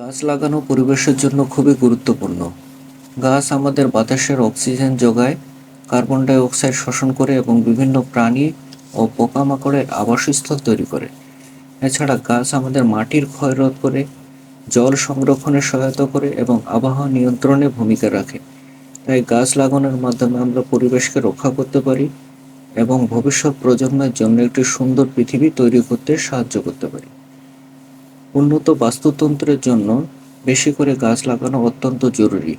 গাছ লাগানো পরিবেশের জন্য খুবই গুরুত্বপূর্ণ। গাছ আমাদের বাতাসের অক্সিজেন যোগায়, কার্বন ডাই অক্সাইড শোষণ করে এবং বিভিন্ন প্রাণী ও পোকামাকড়ের আবাসস্থল তৈরি করে। এছাড়া গাছ আমাদের মাটির ক্ষয় রোধ করে, জল সংরক্ষণে সহায়তা করে এবং আবহাওয়া নিয়ন্ত্রণে ভূমিকা রাখে। তাই গাছ লাগানোর মাধ্যমে আমরা পরিবেশকে রক্ষা করতে পারি এবং ভবিষ্যৎ প্রজন্মের জন্য একটি সুন্দর পৃথিবী তৈরি করতে সাহায্য করতে পারি। উন্নত বাস্তুতন্ত্রের জন্য বেশি করে গাছ লাগানো অত্যন্ত জরুরি।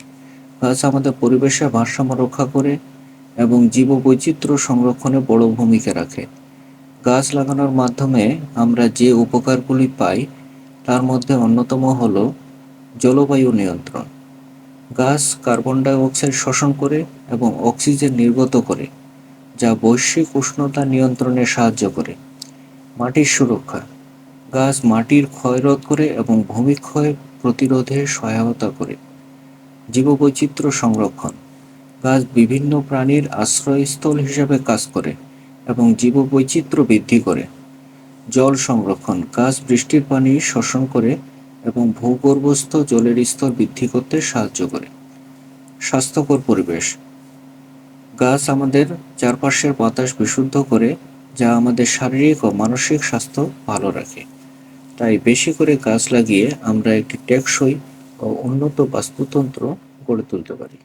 গাছ আমাদের পরিবেশের ভারসাম্য রক্ষা করে এবং জীববৈচিত্র্য সংরক্ষণে বড় ভূমিকা রাখে। গাছ লাগানোর মাধ্যমে আমরা যে উপকারগুলি পাই, তার মধ্যে অন্যতম হল জলবায়ু নিয়ন্ত্রণ। গাছ কার্বন ডাই অক্সাইড শোষণ করে এবং অক্সিজেন নির্গত করে, যা বৈশ্বিক উষ্ণতা নিয়ন্ত্রণে সাহায্য করে। মাটির সুরক্ষা। গাছ মাটির ক্ষয় রোধ করে এবং ভূমিক্ষয় প্রতিরোধে সহায়তা করে। জীববৈচিত্র্য সংরক্ষণ। গাছ বিভিন্ন প্রাণীর আশ্রয়স্থল হিসাবে কাজ করে এবং জীববৈচিত্র্য বৃদ্ধি করে। জল সংরক্ষণ। গাছ বৃষ্টির পানি শোষণ করে এবং ভূগর্ভস্থ জলের স্তর বৃদ্ধি করতে সাহায্য করে। স্বাস্থ্যকর পরিবেশ। গাছ আমাদের চারপাশের বাতাস বিশুদ্ধ করে, যা আমাদের শারীরিক ও মানসিক স্বাস্থ্য ভালো রাখে। তাই বেশি করে গাছ লাগিয়ে আমরা একটি টেকসই ও উন্নত বাস্তুতন্ত্র গড়ে তুলতে পারি।